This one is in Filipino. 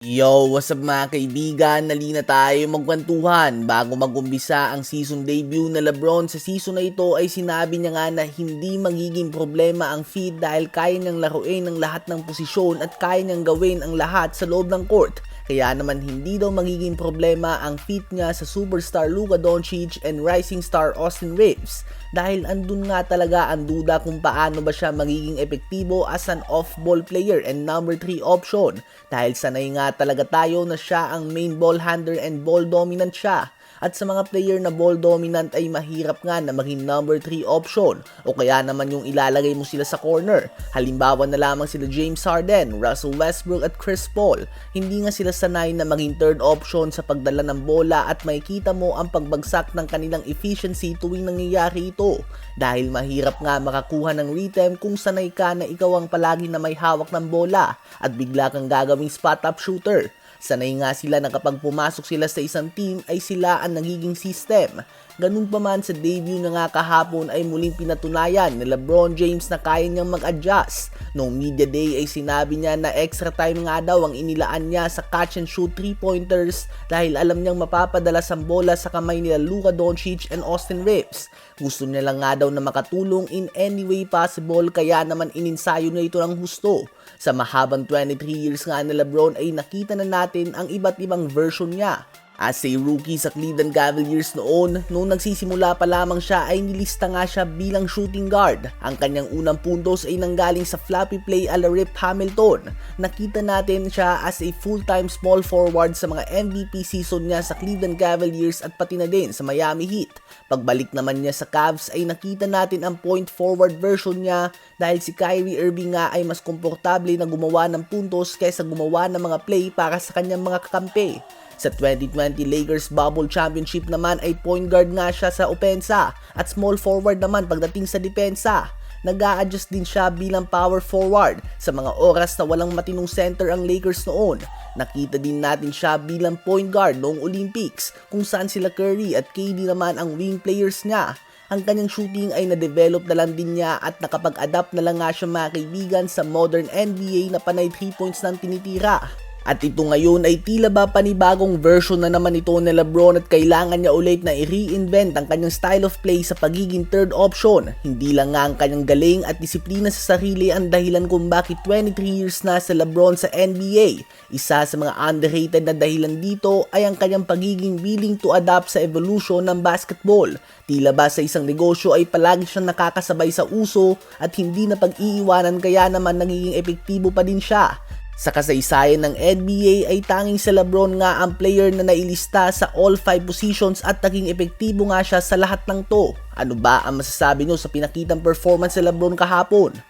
Yo, what's up mga kaibigan? Nali na tayo magkwentuhan. Bago magumpisa ang season debut na Lebron sa season na ito ay sinabi niya nga na hindi magiging problema ang feed dahil kaya niyang laruin ang lahat ng posisyon at kaya niyang gawin ang lahat sa loob ng court. Kaya naman hindi daw magiging problema ang fit niya sa superstar Luka Doncic and rising star Austin Reeves. Dahil andun nga talaga ang duda kung paano ba siya magiging epektibo as an off-ball player and number 3 option. Dahil sanay nga talaga tayo na siya ang main ball handler and ball dominant siya at sa mga player na ball dominant ay mahirap nga na maging number 3 option o kaya naman yung ilalagay mo sila sa corner. Halimbawa na lamang sila James Harden, Russell Westbrook at Chris Paul. Hindi nga sila sanay na maging third option sa pagdala ng bola at makikita mo ang pagbagsak ng kanilang efficiency tuwing nangyayari ito. Dahil mahirap nga makakuha ng rhythm kung sanay ka na ikaw ang palagi na may hawak ng bola at bigla kang gagawing spot-up shooter. Sanay nga sila na kapag pumasok sila sa isang team ay sila ang nagiging system. Ganun pa man sa debut na nga kahapon ay muling pinatunayan ni Lebron James na kaya niyang mag-adjust. Noong media day ay sinabi niya na extra time nga daw ang inilaan niya sa catch and shoot 3-pointers dahil alam niyang mapapadala ang bola sa kamay nila Luka Doncic and Austin Reeves. Gusto niya lang nga daw na makatulong in any way possible kaya naman ininsayo na ito ng husto. Sa mahabang 23 years nga ni Lebron ay nakita na natin ang iba't ibang version niya. As a rookie sa Cleveland Cavaliers noon, noong nagsisimula pa lamang siya ay nilista nga siya bilang shooting guard. Ang kanyang unang puntos ay nanggaling sa floppy play ala Rip Hamilton. Nakita natin siya as a full-time small forward sa mga MVP season niya sa Cleveland Cavaliers at pati na din sa Miami Heat. Pagbalik naman niya sa Cavs ay nakita natin ang point forward version niya dahil si Kyrie Irving nga ay mas komportable na gumawa ng puntos kaysa gumawa ng mga play para sa kanyang mga kakampi. Sa 2020 Lakers Bubble Championship naman ay point guard nga siya sa opensa at small forward naman pagdating sa depensa. nag adjust din siya bilang power forward sa mga oras na walang matinong center ang Lakers noon. Nakita din natin siya bilang point guard noong Olympics kung saan sila Curry at KD naman ang wing players niya ang kanyang shooting ay na-develop na lang din niya at nakapag-adapt na lang nga siya mga kaibigan sa modern NBA na panay 3 points ng tinitira. At ito ngayon ay tila ba panibagong version na naman ito ni Lebron at kailangan niya ulit na i-reinvent ang kanyang style of play sa pagiging third option. Hindi lang nga ang kanyang galing at disiplina sa sarili ang dahilan kung bakit 23 years na sa Lebron sa NBA. Isa sa mga underrated na dahilan dito ay ang kanyang pagiging willing to adapt sa evolution ng basketball. Tila ba sa isang negosyo ay palagi siyang nakakasabay sa uso at hindi na pag-iiwanan kaya naman nagiging epektibo pa din siya. Sa kasaysayan ng NBA ay tanging si Lebron nga ang player na nailista sa all 5 positions at naging epektibo nga siya sa lahat ng to. Ano ba ang masasabi nyo sa pinakitang performance ni Lebron kahapon?